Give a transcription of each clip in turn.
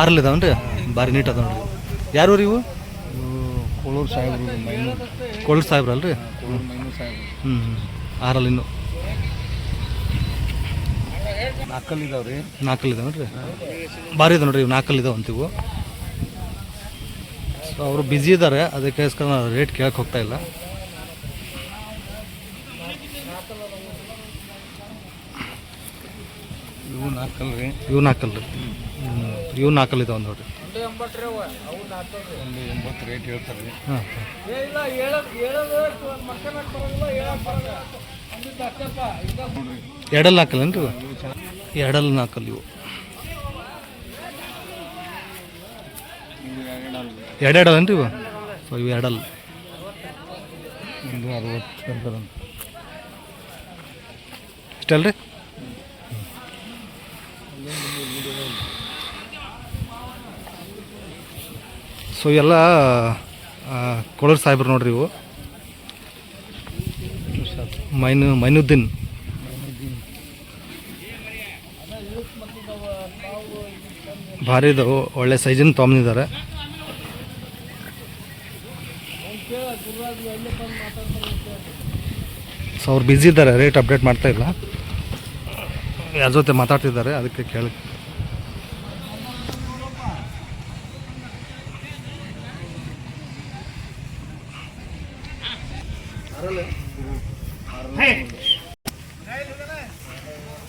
ಆರಲ್ಲಿ ಇದಾವನ್ರಿ ಭಾರಿ ನೀಟ್ ಅದಾವ ನೋಡ್ರಿ ಯಾರು ಇವು? ಕೋಳೂರು ಸಾಹೇಬ್ರು ಮೈನೂರು. ಕೊಳ್ಳ್ ಸಾಹೇಬ್ರಲ್ರಿ ಕೋಳೂರು ಮೈನೂರು ಸಾಹೇಬ್ರು. ಹ್ಞೂ ಹ್ಞೂ ಆರಲ್ಲಿ ಇನ್ನು. ನಾಲ್ಕಲ್ಲಿ ಇದಾವೆ ರೀ ನಾಲ್ಕಲ್ಲಿ ಇದಾವೆ ನೋಡ್ರಿ ಭಾರಿ ಇದೆ ನೋಡ್ರಿ ಇವು ನಾಲ್ಕಲ್ಲಿ ಇದಾವೆ ಅಂತೀವು ಸೊ ಅವರು ಬ್ಯುಸಿ ಇದ್ದಾರೆ ಅದಕ್ಕೋಸ್ಕರ ರೇಟ್ ಕೇಳಕ್ಕೆ ಹೋಗ್ತಾ ಇಲ್ಲ. ಇವು ನಾಲ್ಕಲ್ಲ ರೀ ಇವು ನಾಲ್ಕಲ್ಲ ರೀ ಇವು ನಾಲ್ಕಲ್ಲಿ ಇದಾವೆ ನೋಡ್ರಿ. ಒಂದು ಎಂಬತ್ತು ರೇಟ್ ಹೇಳ್ತಾರೆ ರೀ ಹಾಂ ಎರಡಲ್ಲಿ ನಾಲ್ಕಲ್ಲೇನು ರೀ ಎರಡಲ್ಲಿ ನಾಲ್ಕಲ್ಲಿ ಇವು? ಇವು ಎರಡಲ್ಲ ಎರಡು ಎರಡಲ್ಲೇನು ರೀ ಇವು? ಸೊ ಇವು ಎರಡಲ್ಲ ಒಂದು ಅರವತ್ತು ಸೊ ಎಲ್ಲ ಕೊಳರ್ ಸಾಹೇಬ್ರು ನೋಡ್ರಿ ಇವು. ಮೈನು, ಮೈನುದ್ದೀನ್. ಭಾರಿ ಇದಾವೆ, ಒಳ್ಳೆ ಸೈಜಿನ ತೊಗೊಂಡಿದ್ದಾರೆ ಸೊ ಅವ್ರು ಬ್ಯುಸಿ ಇದ್ದಾರೆ, ರೇಟ್ ಅಪ್ಡೇಟ್ ಮಾಡ್ತಾ ಇಲ್ಲ. ಯಾರ ಜೊತೆ ಮಾತಾಡ್ತಿದ್ದಾರೆ, ಅದಕ್ಕೆ ಕೇಳಿ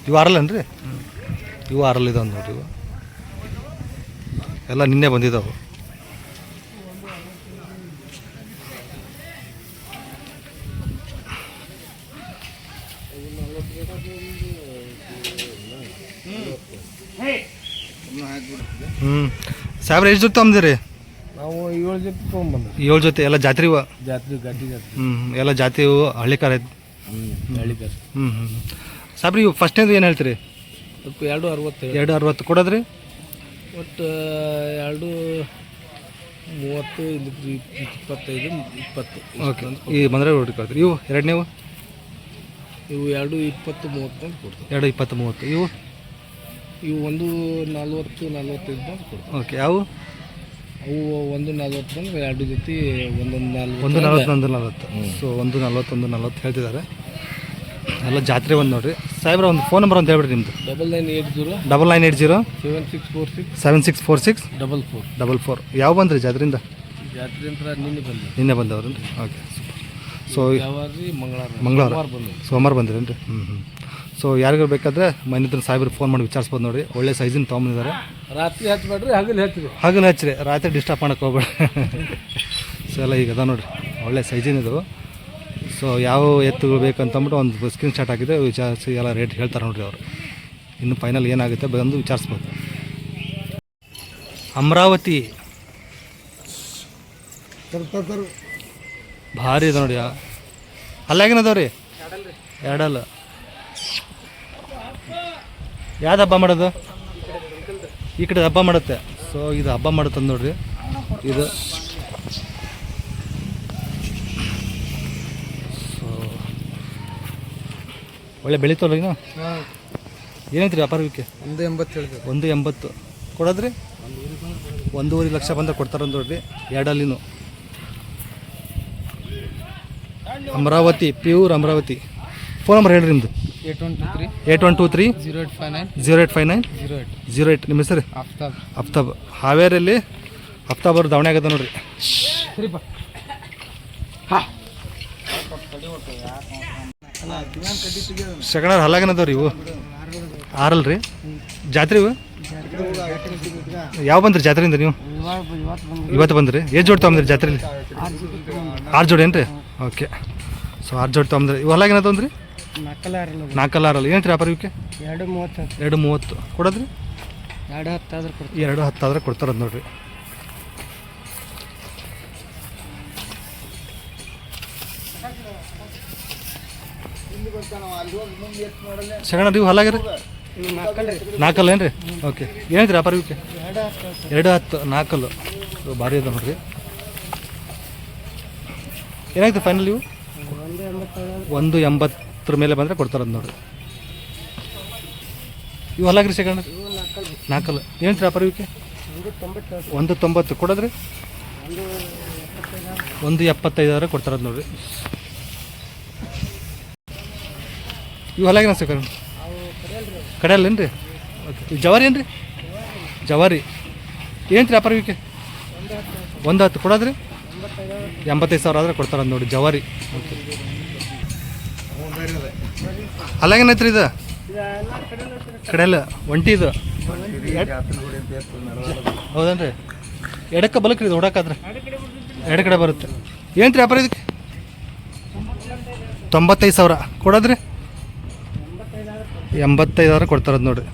ಇವು ಆರಲ್ಲೇನ್ರಿ ಇವು ಆರಲ್ಲಿ ಇದಾವೆ ನೋಡ್ರಿ ಇವು. ಎಲ್ಲ ನಿನ್ನೆ ಬಂದಿದ್ದಾವೆ ಹ್ಞೂ ಸಾವಿರ ಎಷ್ಟು ಜೊತೆ ಜೊತೆ ತೊಗೊಂಬಂದ್ರಿ ಏಳು ಜೊತೆ ಎಲ್ಲ ಜಾತ್ರೆ ಇವ? ಜಾತ್ರೆ ಗಡ್ಡಿ ಜಾತ್ರೆ. ಹ್ಞೂ ಎಲ್ಲ ಜಾತಿ ಇವು ಹಳ್ಳಿ ಐತಿ ಹ್ಞೂ ಹೇಳಿದ್ದಾರೆ ಹ್ಞೂ ಹ್ಞೂ ಸಾಬ್ರಿ ಇವು ಫಸ್ಟ್ನೇದು ಏನು ಹೇಳ್ತೀರಿ? ಅದಕ್ಕೆ ಎರಡು ಅರವತ್ತು ಎರಡು ಅರವತ್ತು ಕೊಡೋದ್ರಿ? ಒಟ್ಟು ಎರಡು ಮೂವತ್ತು ಇದಕ್ಕೆ ಇಪ್ಪತ್ತೈದು ಇಪ್ಪತ್ತು. ಓಕೆ. ಈ ಬಂದರೆ ರೋಟಿ ಕೊಡ್ತೀರಿ ಇವು ಎರಡನೇವು? ಇವು ಎರಡು ಇಪ್ಪತ್ತು ಮೂವತ್ತು ಅಂತ ಕೊಡ್ತೀವಿ. ಎರಡು ಇಪ್ಪತ್ತು ಮೂವತ್ತು. ಇವು? ಇವು ಒಂದು ನಲ್ವತ್ತು ನಲ್ವತ್ತೈದು ಅಂತ ಕೊಡ್ತೀವಿ. ಓಕೆ. ಯಾವ? ಅವು ಒಂದು ನಲ್ವತ್ತು ಬಂದ್ರೆ ಎರಡು ಜೊತೆ ಒಂದೊಂದು ನಲ್ವತ್ತು. ಒಂದು ನಲ್ವತ್ತು ಒಂದು ನಲ್ವತ್ತು. ಸೊ ಒಂದು ನಲ್ವತ್ತೊಂದು ನಲ್ವತ್ತು ಹೇಳ್ತಿದ್ದಾರೆ. ಎಲ್ಲ ಜಾತ್ರೆ ಒಂದು ನೋಡಿರಿ. ಸಾಹೇಬ್ರ ಒಂದು ಫೋನ್ ನಂಬರ್ ಅಂತ ಹೇಳ್ಬಿಡ್ರಿ ನಿಮ್ಮದು double nine eight zero double nine eight zero seven six four six seven six four six double four double four ಯಾವ ಬಂದ್ರಿ ಜಾತ್ರೆಯಿಂದ? ಜಾತ್ರೆ ಅಂತ ನಿನ್ನೆ ಬಂದೆ ನಿನ್ನೆ ಬಂದವ್ರಿ ಓಕೆ ಸೊ ಯಾವ ರೀ ಮಂಗಳವಾರ. ಮಂಗಳವಾರ. ಸೋಮವಾರ ರೀ ಹ್ಞೂ ಹ್ಞೂ ಸೊ ಯಾರಿಗಾರು ಬೇಕಾದ್ರೆ ಮೈನಿದ್ರ ಸಾಹೇಬ್ರು ಫೋನ್ ಮಾಡಿ ವಿಚಾರಿಸ್ಬೋದು ನೋಡಿ. ಒಳ್ಳೆ ಸೈಜಿನ ತೊಗೊಂಬಂದಿದ್ದಾರೆ ರಾತ್ರಿ ಹಚ್ಬೇಡ್ರಿ ಹಗಲು ಹಚ್ಚಿರಿ ಹಗಲು ಹಚ್ಚಿರಿ ರಾತ್ರಿ ಡಿಸ್ಟರ್ಬ್ ಮಾಡಕ್ಕೆ ಹೋಗ್ಬೇಡ. ಸೊ ಎಲ್ಲ ಈಗ ಅದ ನೋಡ್ರಿ. ಒಳ್ಳೆ ಸೈಜಿನ ಇದು. ಸೊ ಯಾವ ಎತ್ತುಗಳು ಬೇಕಂತಂದ್ಬಿಟ್ಟು ಒಂದು ಸ್ಕ್ರೀನ್ ಶಾಟ್ ಹಾಕಿದ್ರೆ ವಿಚಾರಿಸಿ ಎಲ್ಲ ರೇಟ್ ಹೇಳ್ತಾರೆ ನೋಡ್ರಿ ಅವರು. ಇನ್ನು ಫೈನಲ್ ಏನಾಗುತ್ತೆ ಬಂದು ವಿಚಾರಿಸ್ಬೋದು. ಅಮರಾವತಿ. ಭಾರಿ ಇದೆ ನೋಡಿ ಅಲ್ಲಾಗಿನದವ್ರಿ ರೀ? ಎರಡಲ್ಲ. ಯಾವ್ದು ಹಬ್ಬ ಮಾಡೋದು? ಈ ಕಡೆ ಹಬ್ಬ ಮಾಡುತ್ತೆ. ಸೊ ಇದು ಹಬ್ಬ ಮಾಡುತ್ತೆ ನೋಡ್ರಿ. ಇದು. ಸೊ ಒಳ್ಳೆ ಬೆಳಿತಲ್ಲ ಇನ್ನು. ಏನೈತ್ರಿ ವ್ಯಾಪಾರಕ್ಕೆ? ಒಂದು ಎಂಬತ್ತು ಒಂದು ಎಂಬತ್ತು. ಕೊಡೋದ್ರಿ? ಒಂದೂವರೆ ಲಕ್ಷ ಬಂದ ಕೊಡ್ತಾರೆ ನೋಡ್ರಿ. ಎರಡಲ್ಲಿನೂ. Amaravati pure Amaravati. Phone number ಹೇಳ್ರಿ ನಿಮ್ಮದು eight one two three. Zero eight five nine. Zero eight five nine. Zero eight. Zero eight ನಿಮ್ಮ ಹೆಸರು? ಅಫ್ತಾಬ್. ಹಾವೇರಿಯಲ್ಲಿ ಅಫ್ತಾಬರ್ ದಾವಣೆ ಆಗದ ನೋಡ್ರಿ. ಸೆಕೆಂಡ್ ಸೆಕೆಂಡ್ ಹಲ್ಲಾಗನದವ್ರಿ ಇವು. ಆರಲ್ ರೀ ಜಾತ್ರೆ ಇವು? ಯಾವ ಬಂದ್ರಿ ಜಾತ್ರೆಯಿಂದ ನೀವು? ಇವತ್ತು ಬಂದ್ರಿ. ಏಜ್ ಜೋಡಿ ತೊಗೊಂಡ್ರಿ ಜಾತ್ರೆಲಿ? ಆರು ಜೋಡಿ ಏನು ರೀ ಓಕೆ. ಸೊ ಆರು ಜೋಡಿ ತೊಗೊಂಡ್ರಿ ಇವು ಹಲ್ಲಾಗೇನದ ಅಂದ್ರಿ? ನಾಲ್ಕಲ್ಲ ಆರಲ್ಲ ನಾಲ್ಕಲ್ಲ ಏನು ರೀ ವ್ಯಾಪಾರ ಇವಕ್ಕೆ ಎರಡು ಮೂವತ್ತು ಎರಡು ಮೂವತ್ತು. ಕೊಡೋದ್ರಿ? ಎರಡು ಹತ್ತಾದ್ರೆ ಕೊಡ್ತೀವಿ ಎರಡು ಹತ್ತಾದ್ರೆ ಕೊಡ್ತಾರದು ನೋಡ್ರಿ. ಸೆಕೆಂಡ್ ನೀವು ಹಲ್ಲಾಗ್ರಿ ನಾಲ್ಕಲ್ಲ ಏನು ರೀ ಓಕೆ. ಏನೈತ್ರಿ ವ್ಯಾಪಾರ ಇವಕ್ಕೆ ಎರಡು ಹತ್ತು ನಾಲ್ಕಲ್ಲು ಭಾರಿ ಅದ ನೋಡ್ರಿ. ಏನಾಯ್ತು ಫೈನಲ್ ಇವು? ಒಂದು ಎಂಬತ್ತೇಳು. ಎಂಬತ್ತರ ಮೇಲೆ ಬಂದರೆ ಕೊಡ್ತಾರೆ ಅದು ನೋಡಿ ಇವು ಹಲ್ಲಾಗ್ರಿ ಸೆಕೆಂಡ್ ನಾಲ್ಕಲ್ಲ. ಏನು ವ್ಯಾಪಾರ ಇವಕ್ಕೆ ಒಂದು ತೊಂಬತ್ತು ಕೊಡೋದ್ರಿ? ಒಂದು ಎಪ್ಪತ್ತೈದಾದ್ರೆ ಕೊಡ್ತಾರೆ ಅದು ನೋಡ್ರಿ ಇವು ಹೊಲಾಗಿನ ಸರ್ ಕಡೆಯಲ್ಲೇನು ರೀ ಜವಾರಿ ಏನು ರೀ ಜವಾರಿ. ಏನು ವ್ಯಾಪಾರ ಇವಕ್ಕೆ ಒಂದು ಹತ್ತು ಕೊಡೋದ್ರಿ? ಎಂಬತ್ತೈದು ಸಾವಿರ ಆದರೆ ಕೊಡ್ತಾರ ನೋಡಿ ಜವಾರಿ. ಓಕೆ. ಅಲ್ಲಾಗೇನೈತ್ರಿ ಇದು? ಕಡೆಯಲ್ಲ ಒಂಟಿ ಇದು. ಹೌದೇನ್ರಿ? ಎಡಕ್ಕೆ ಬಲಕ್ರಿ ಇದು ಹೊಡಕಾದ್ರೆ ಎಡ ಕಡೆ ಬರುತ್ತೆ. ಏನು ರೀ ವ್ಯಾಪಾರ ಇದಕ್ಕೆ? ತೊಂಬತ್ತೈದು ಸಾವಿರ. ಕೊಡೋದ್ರಿ? ಎಂಬತ್ತೈದು ಸಾವಿರ ಕೊಡ್ತಾರದು ನೋಡ್ರಿ.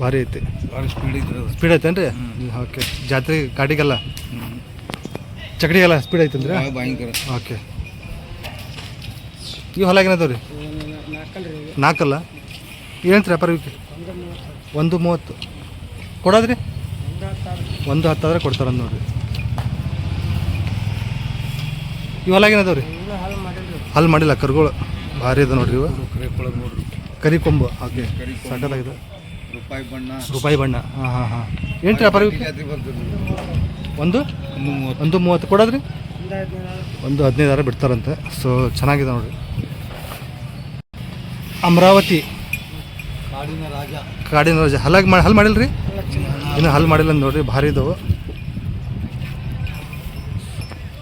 ಭಾರಿ ಐತಿ. ಸ್ಪೀಡ್ ಐತೇನು ರೀ ಓಕೆ ಜಾತ್ರೆ ಗಾಡಿಗೆಲ್ಲ? ಚಕಡಿಗೆಲ್ಲ ಸ್ಪೀಡ್ ಐತಂದ್ರೆ ಓಕೆ ಇವು ಹೊಲಾಗಿನದವ ರೀ? ನಾಲ್ಕಲ್ಲ ಏನು ವ್ಯಾಪಾರ ಇವಕ್ಕೆ ಒಂದು ಮೂವತ್ತು. ಕೊಡೋದ್ರಿ? ಒಂದು ಹತ್ತಾದ್ರೆ ಕೊಡ್ತಾರ ನೋಡ್ರಿ. ಇವು ಅದಾವ ರೀ? ಹಲ್ ಮಾಡಿಲ್ಲ, ಕರುಗಳು. ಭಾರಿ ಅದ ನೋಡ್ರಿ ಇವು. ಕರಿ ಕೊಂಬು. ಓಕೆ. ಸಕ್ಕತ್ತಾಗಿದೆ ರೂಪಾಯಿ ಬಣ್ಣ. ರೂಪಾಯಿ ಬಣ್ಣ ಹಾಂ ಹಾಂ ಹಾಂ. ಏನು ವ್ಯಾಪಾರ ವೀಕ್ ಒಂದು? ಒಂದು ಮೂವತ್ತು. ಕೊಡೋದ್ರಿ? ಒಂದು ಹದಿನೈದು ಹದಿನೈದಾರ ಬಿಡ್ತಾರಂತೆ. ಸೊ, ಚೆನ್ನಾಗಿದೆ ನೋಡ್ರಿ. ಅಮರಾವತಿ. ಕಾಡಿನ ರಾಜ. ಕಾಡಿನ ರಜೆ. ಹಲ್ಲಾಗಿ ಮಾಡಿ ಹಲ್ ಮಾಡಿಲ್ಲ ರೀ ಇನ್ನೂ ಹಲ್ ಮಾಡಿಲ್ಲ ನೋಡ್ರಿ ಭಾರಿ ಇದಾವೆ.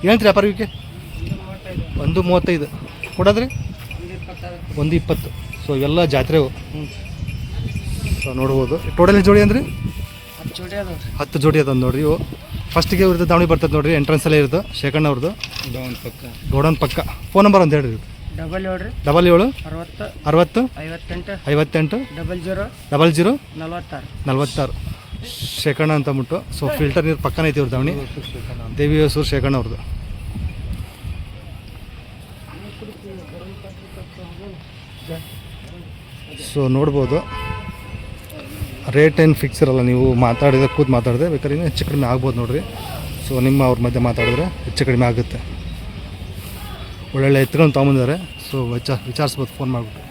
ಏನು ರೀ ವ್ಯಾಪಾರ ಇವಕ್ಕೆ ಒಂದು ಮೂವತ್ತೈದು. ಕೊಡೋದ್ರಿ? ಒಂದು ಇಪ್ಪತ್ತು. ಸೊ ಇವೆಲ್ಲ ಜಾತ್ರೆವು ಸೊ ನೋಡ್ಬೋದು. ಟೋಟಲ್ ಜೋಡಿ ಅಂದ್ರಿ ಹತ್ತು ಜೋಡಿ ಅದ ನೋಡ್ರಿ ಇವು. ಫಸ್ಟಿಗೆ ಇವ್ರದ್ದು ದಾವಣಿ ಬರ್ತದೆ ನೋಡ್ರಿ ಎಂಟ್ರೆನ್ಸಲ್ಲೇ ಇರೋದು ಶೇಖಣ್ಣ ಅವ್ರದ್ದು ಗೋಡನ್ ಪಕ್ಕ. ಫೋನ್ ನಂಬರ್ ಅಂತ ಹೇಳ್ರಿ ಡಬಲ್ ಏಳು ಡಬಲ್ ಏಳು ಅರವತ್ತು ಅರವತ್ತು ಐವತ್ತೆಂಟು ಐವತ್ತೆಂಟು ಡಬಲ್ ಜೀರೋ ಡಬಲ್ ಜೀರೋ ನಲವತ್ತಾರು. ನಲ್ವತ್ತಾರು. ಶೇಖಣ್ಣ ಅಂತ ಅಂದ್ಬಿಟ್ಟು ಸೊ ಫಿಲ್ಟರ್ ನೀರು ಪಕ್ಕನೇ ಐತಿ ಅವ್ರದ್ದು ಅವನಿ ದೇವಿ ಹೊಸೂರು ಶೇಖಣ್ಣ ಅವ್ರದ್ದು ಸೊ ನೋಡ್ಬೋದು. ರೇಟ್ ಏನು ಫಿಕ್ಸ್ ಇರಲ್ಲ ನೀವು ಮಾತಾಡಿದ್ರೆ ಕೂತು ಮಾತಾಡಿದೆ. ಬೇಕಾದ್ರೆ ಇನ್ನೂ ಹೆಚ್ಚು ಕಡಿಮೆ ಆಗ್ಬೋದು ನೋಡಿರಿ. ಸೊ ನಿಮ್ಮ ಅವ್ರ ಮಧ್ಯೆ ಮಾತಾಡಿದ್ರೆ ಹೆಚ್ಚು ಕಡಿಮೆ ಆಗುತ್ತೆ. ಒಳ್ಳೊಳ್ಳೆ ಎತ್ಕೊಂಡು ತೊಗೊಂಬಂದಿದ್ದಾರೆ. ಸೊ ವಿಚಾರ ವಿಚಾರಿಸ್ಬೋದು ಫೋನ್ ಮಾಡಿಬಿಟ್ಟು.